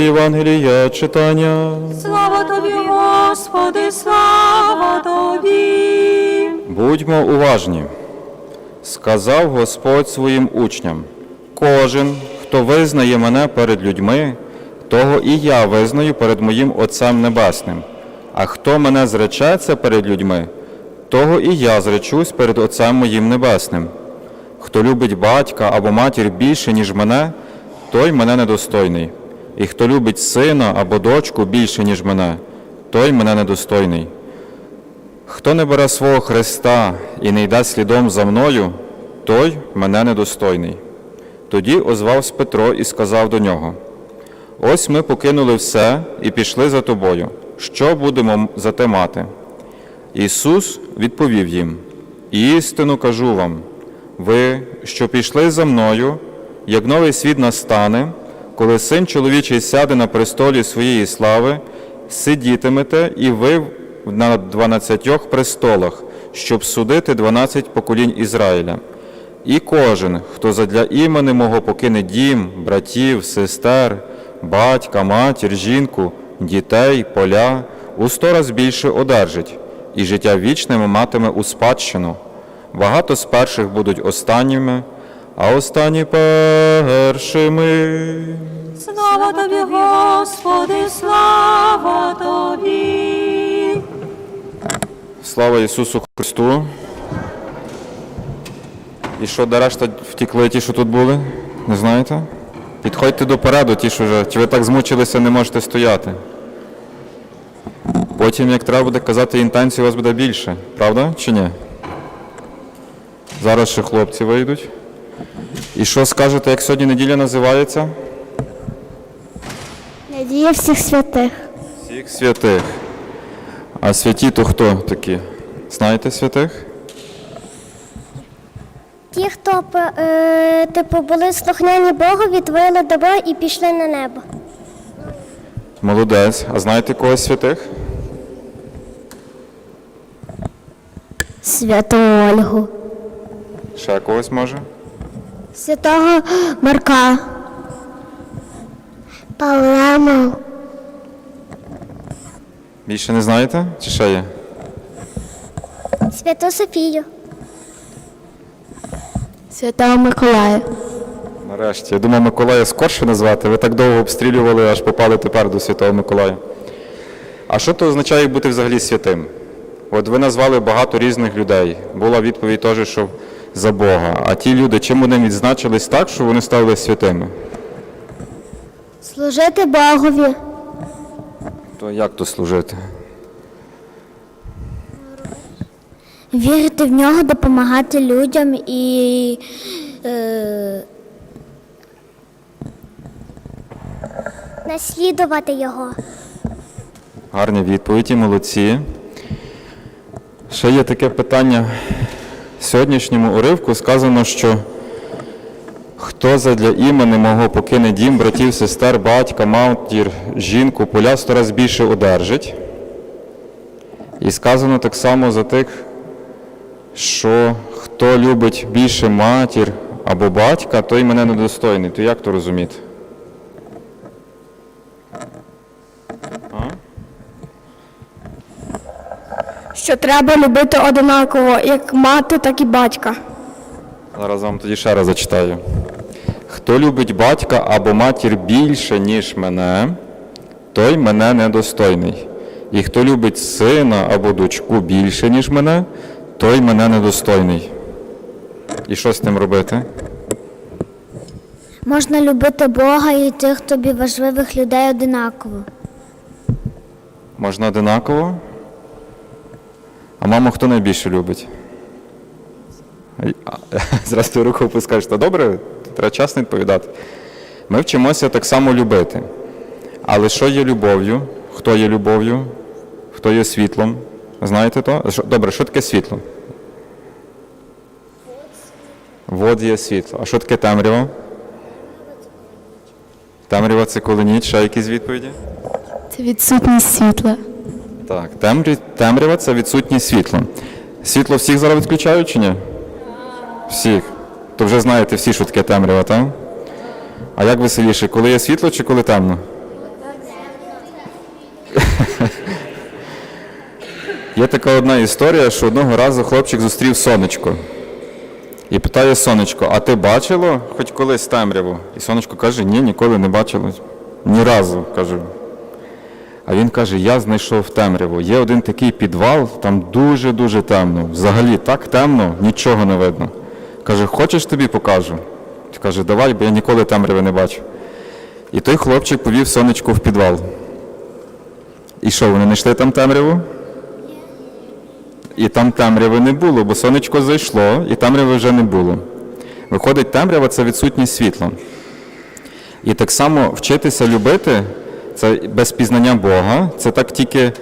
Євангелія читання. Слава тобі, Господи, слава тобі. Будьмо уважні. Сказав Господь своїм учням: кожен, хто визнає мене перед людьми, того і я визнаю перед моїм Отцем Небесним. А хто мене зречеться перед людьми, того і я зречусь перед Отцем моїм Небесним. Хто любить батька або матір більше, ніж мене, той мене недостойний. І хто любить сина або дочку більше, ніж мене, той мене недостойний. Хто не бере свого Христа і не йде слідом за мною, той мене недостойний. Тоді озвався Петро і сказав до нього: Ось ми покинули все і пішли за тобою. Що будемо за те мати? Ісус відповів їм: Істину кажу вам, ви, що пішли за мною, як новий світ настане, коли син чоловічий сяде на престолі своєї слави, сидітимете і ви на дванадцятьох престолах, щоб судити дванадцять поколінь Ізраїля. І кожен, хто задля імени мого покине дім, братів, сестер, батька, матір, жінку, дітей, поля, у сто раз більше одержить, і життя вічне матиме у спадщину. Багато з перших будуть останніми, а останні першими. Слава тобі, Господи, слава тобі. Слава Ісусу Христу. І що, де решта втікли ті, що тут були? Не знаєте? Підходьте допереду, ті, що вже. Чи ви так змучилися, не можете стояти? Потім, як треба буде казати інтенцію, у вас буде більше. Правда чи ні? Зараз ще хлопці вийдуть. І що скажете, як сьогодні неділя називається? Надія всіх святих. Всіх святих. А святі то хто такі? Знаєте святих? Ті, хто е, типу були слухняні Богу, відвели добро і пішли на небо. Молодець. А знаєте когось святих? Святу Ольгу. Ще когось може? Святого Марка. Палему. Більше не знаєте? Чи ще є? Святу Софію. Святого Миколая. Нарешті. Я думав, Миколая скорше назвати. Ви так довго обстрілювали, аж попали тепер до Святого Миколая. А що то означає бути взагалі святим? От ви назвали багато різних людей. Була відповідь теж, що за Бога. А ті люди, чим вони відзначились так, що вони стали святими? Служити Богові. То як то служити? Вірити в нього, допомагати людям і. Е... Наслідувати його. Гарні відповіді, молодці. Ще є таке питання. Сьогоднішньому уривку сказано, що хто задля імени мого покине дім, братів, сестер, батька, матір, жінку, поля сто раз більше одержить. І сказано так само за тих, що хто любить більше матір або батька, той мене недостойний. То як то розуміти? Що треба любити одинаково, як мати, так і батька. Зараз вам тоді ще раз зачитаю. Хто любить батька або матір більше, ніж мене, той мене недостойний. І хто любить сина або дочку більше, ніж мене, той мене недостойний. І що з тим робити? Можна любити Бога і тих тобі важливих людей одинаково. Можна одинаково? А маму хто найбільше любить? А, Зараз руку опускаєш, та добре, треба чесно відповідати. Ми вчимося так само любити. Але що є любов'ю? Хто є любов'ю? Хто є світлом? Знаєте то? Добре, що таке світло? Вод є світло. А що таке темрява? Темрява це коли ніч. Ще якісь відповіді? Це відсутність світла. Так, темрі... темрява це відсутність світла. Світло всіх зараз відключають чи ні? Всіх. То вже знаєте всі, що таке темрява, так? А як веселіше, коли є світло чи коли темно? Є така одна історія, що одного разу хлопчик зустрів сонечко. І питає сонечко, а ти бачило хоч колись темряву? І сонечко каже, ні, ніколи не бачило. Ні разу, каже. А він каже, я знайшов темряву. Є один такий підвал, там дуже-дуже темно. Взагалі так темно, нічого не видно. Каже, хочеш тобі покажу? Каже, давай, бо я ніколи темряви не бачу. І той хлопчик повів сонечко в підвал. І що, вони знайшли там темряву? І там темряви не було, бо сонечко зайшло, і темряви вже не було. Виходить, темрява це відсутність світла. І так само вчитися любити це без пізнання Бога, це так тільки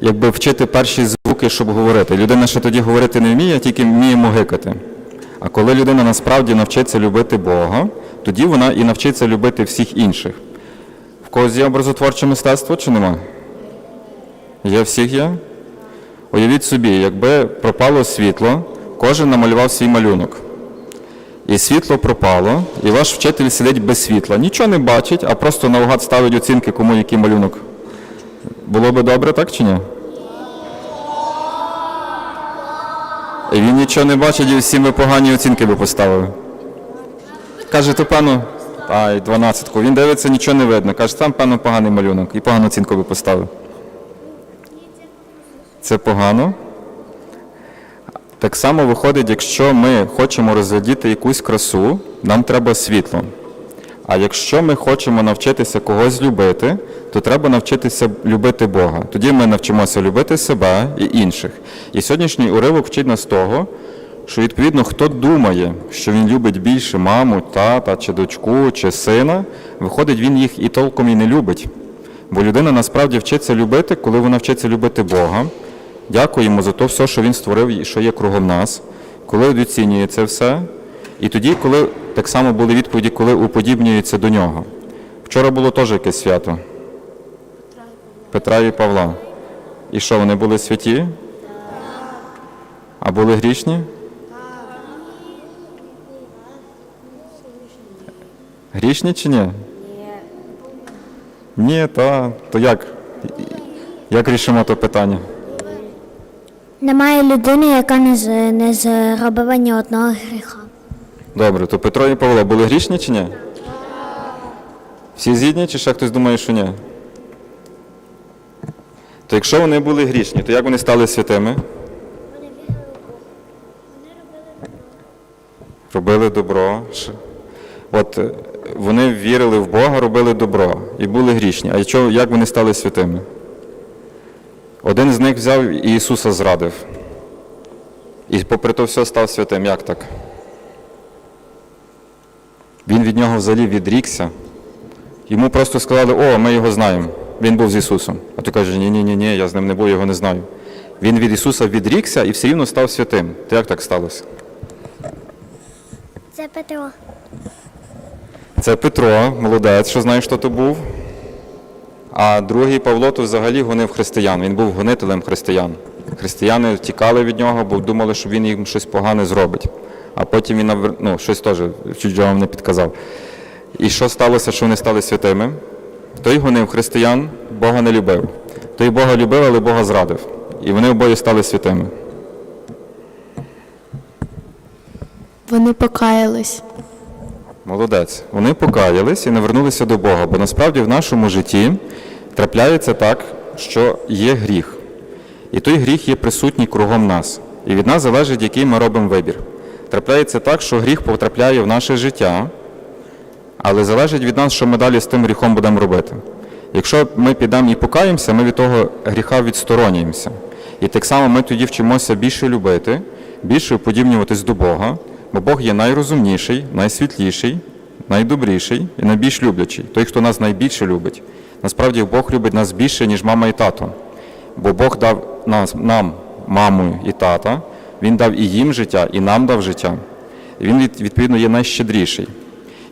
якби вчити перші звуки, щоб говорити. Людина ще тоді говорити не вміє, тільки вміє могикати. А коли людина насправді навчиться любити Бога, тоді вона і навчиться любити всіх інших. В когось є образотворче мистецтво чи нема? Є всіх є? Уявіть собі, якби пропало світло, кожен намалював свій малюнок. І світло пропало, і ваш вчитель сидить без світла. Нічого не бачить, а просто наугад ставить оцінки, кому який малюнок. Було би добре, так чи ні? І він нічого не бачить, і всі ми погані оцінки би поставили. Каже, то пану, ай, 12-ку. Він дивиться, нічого не видно. Каже, там пану поганий малюнок. І погану оцінку би поставив. Це погано. Так само виходить, якщо ми хочемо розглядіти якусь красу, нам треба світло. А якщо ми хочемо навчитися когось любити, то треба навчитися любити Бога. Тоді ми навчимося любити себе і інших. І сьогоднішній уривок вчить нас того, що відповідно хто думає, що він любить більше маму, тата, чи дочку, чи сина, виходить, він їх і толком і не любить. Бо людина насправді вчиться любити, коли вона вчиться любити Бога. Дякуємо за те все, що він створив і що є кругом нас, коли оцінює це все. І тоді, коли так само були відповіді, коли уподібнюється до нього. Вчора було теж якесь свято. Петра і Павла. І що, вони були святі? А були грішні? Грішні чи? Ні. Ні, та, то як? Як рішимо то питання? Немає людини, яка не, з- не зробила ні одного гріха. Добре, то Петро і Павло були грішні чи ні? Всі згідні, чи ще хтось думає, що ні? То якщо вони були грішні, то як вони стали святими? Робили добро. От е, вони вірили в Бога, робили добро і були грішні. А чого, як вони стали святими? Один з них взяв і Ісуса зрадив. І попри то все став святим. Як так? Він від нього взагалі відрікся. Йому просто сказали, о, ми його знаємо. Він був з Ісусом. А ти кажеш, ні, ні, ні, ні, я з ним не був, його не знаю. Він від Ісуса відрікся і все рівно став святим. То як так сталося? Це Петро. Це Петро, молодець, що знаєш, хто то був. А другий Павло то взагалі гонив християн. Він був гонителем християн. Християни втікали від нього, бо думали, що він їм щось погане зробить. А потім він ну, щось теж чуть вам не підказав. І що сталося, що вони стали святими? Той гонив християн, Бога не любив. Той Бога любив, але Бога зрадив. І вони обоє стали святими. Вони покаялись. Молодець. Вони покаялись і навернулися до Бога, бо насправді в нашому житті трапляється так, що є гріх. І той гріх є присутній кругом нас. І від нас залежить, який ми робимо вибір. Трапляється так, що гріх потрапляє в наше життя, але залежить від нас, що ми далі з тим гріхом будемо робити. Якщо ми підемо і покаємося, ми від того гріха відсторонюємося. І так само ми тоді вчимося більше любити, більше уподібнюватись до Бога, бо Бог є найрозумніший, найсвітліший, найдобріший і найбільш люблячий. Той, хто нас найбільше любить. Насправді Бог любить нас більше, ніж мама і тато. Бо Бог дав нас, нам маму і тата, Він дав і їм життя, і нам дав життя. Він, відповідно, є найщедріший.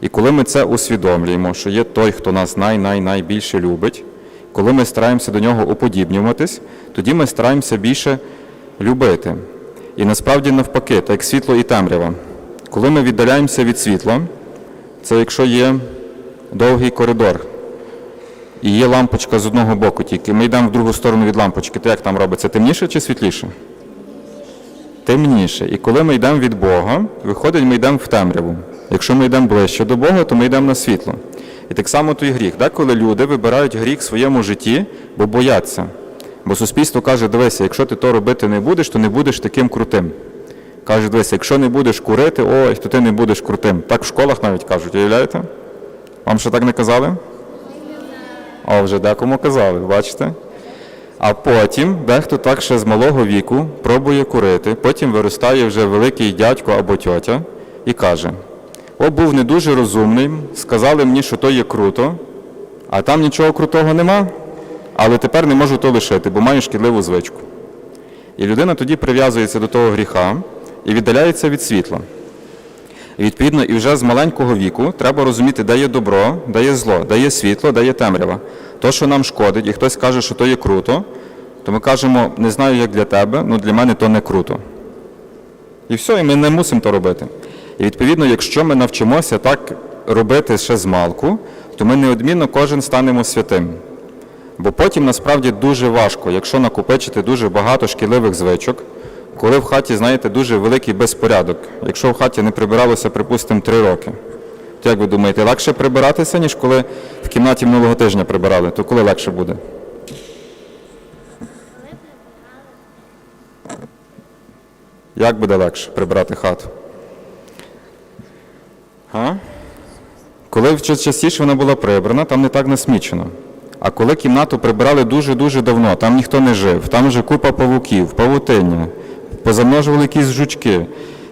І коли ми це усвідомлюємо, що є той, хто нас най-най-найбільше любить, коли ми стараємося до нього уподібнюватись, тоді ми стараємося більше любити. І насправді навпаки, так як світло і темрява. Коли ми віддаляємося від світла, це якщо є довгий коридор, і є лампочка з одного боку тільки. Ми йдемо в другу сторону від лампочки. То як там робиться? Темніше чи світліше? Темніше. І коли ми йдемо від Бога, виходить, ми йдемо в темряву. Якщо ми йдемо ближче до Бога, то ми йдемо на світло. І так само той гріх. Да? Коли люди вибирають гріх в своєму житті, бо бояться. Бо суспільство каже, дивися, якщо ти то робити не будеш, то не будеш таким крутим. Каже, дивися, якщо не будеш курити, ой, то ти не будеш крутим. Так в школах навіть кажуть, уявляєте? Вам ще так не казали? А вже декому казали, бачите? А потім дехто так ще з малого віку пробує курити, потім виростає вже великий дядько або тьотя і каже: О, був не дуже розумний, сказали мені, що то є круто, а там нічого крутого нема, але тепер не можу то лишити, бо маю шкідливу звичку. І людина тоді прив'язується до того гріха і віддаляється від світла. Відповідно, і вже з маленького віку треба розуміти, де є добро, де є зло, де є світло, де є темрява. То, що нам шкодить, і хтось каже, що то є круто, то ми кажемо, не знаю, як для тебе, але для мене то не круто. І все, і ми не мусимо то робити. І відповідно, якщо ми навчимося так робити ще з малку, то ми неодмінно кожен станемо святим. Бо потім насправді дуже важко, якщо накопичити дуже багато шкідливих звичок, коли в хаті, знаєте, дуже великий безпорядок. Якщо в хаті не прибиралося, припустимо, три роки. То як ви думаєте, легше прибиратися, ніж коли в кімнаті минулого тижня прибирали, то коли легше буде? Як буде легше прибирати хату? А? Коли ча- частіше вона була прибрана, там не так насмічено. А коли кімнату прибирали дуже-дуже давно, там ніхто не жив, там вже купа павуків, павутиння, позамножували якісь жучки.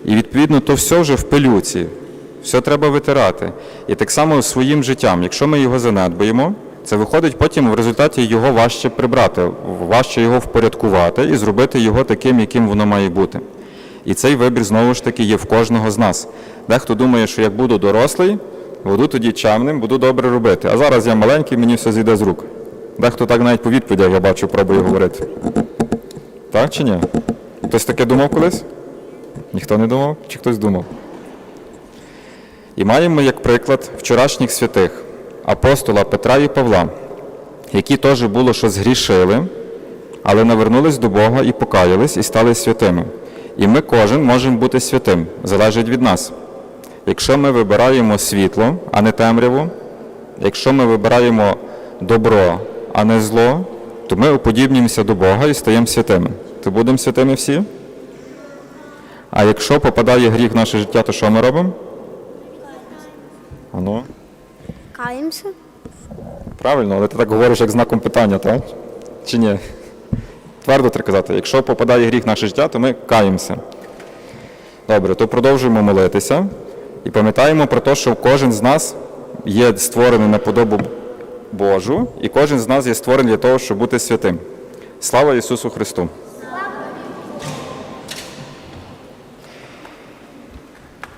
І відповідно то все вже в пилюці, все треба витирати. І так само своїм життям, якщо ми його занедбаємо, це виходить потім в результаті його важче прибрати, важче його впорядкувати і зробити його таким, яким воно має бути. І цей вибір знову ж таки є в кожного з нас. Дехто думає, що як буду дорослий, буду тоді чемним, буду добре робити. А зараз я маленький, мені все зійде з рук. Дехто так навіть по відповідях, я бачу, пробує говорити. Так чи ні? Хтось таке думав колись? Ніхто не думав? Чи хтось думав? І маємо як приклад вчорашніх святих апостола Петра і Павла, які теж було, що згрішили, але навернулись до Бога і покаялись, і стали святими. І ми кожен можемо бути святим, залежить від нас. Якщо ми вибираємо світло, а не темряву, якщо ми вибираємо добро, а не зло, то ми уподібнюємося до Бога і стаємо святими. То будемо святими всі? А якщо попадає гріх в наше життя, то що ми робимо? Ану, Каємося. правильно, але ти так говориш як знаком питання, так? Чи ні? Твердо треба казати, якщо попадає гріх в наше життя, то ми каємося. Добре, то продовжуємо молитися і пам'ятаємо про те, що кожен з нас є створений на подобу Божу, і кожен з нас є створений для того, щоб бути святим. Слава Ісусу Христу!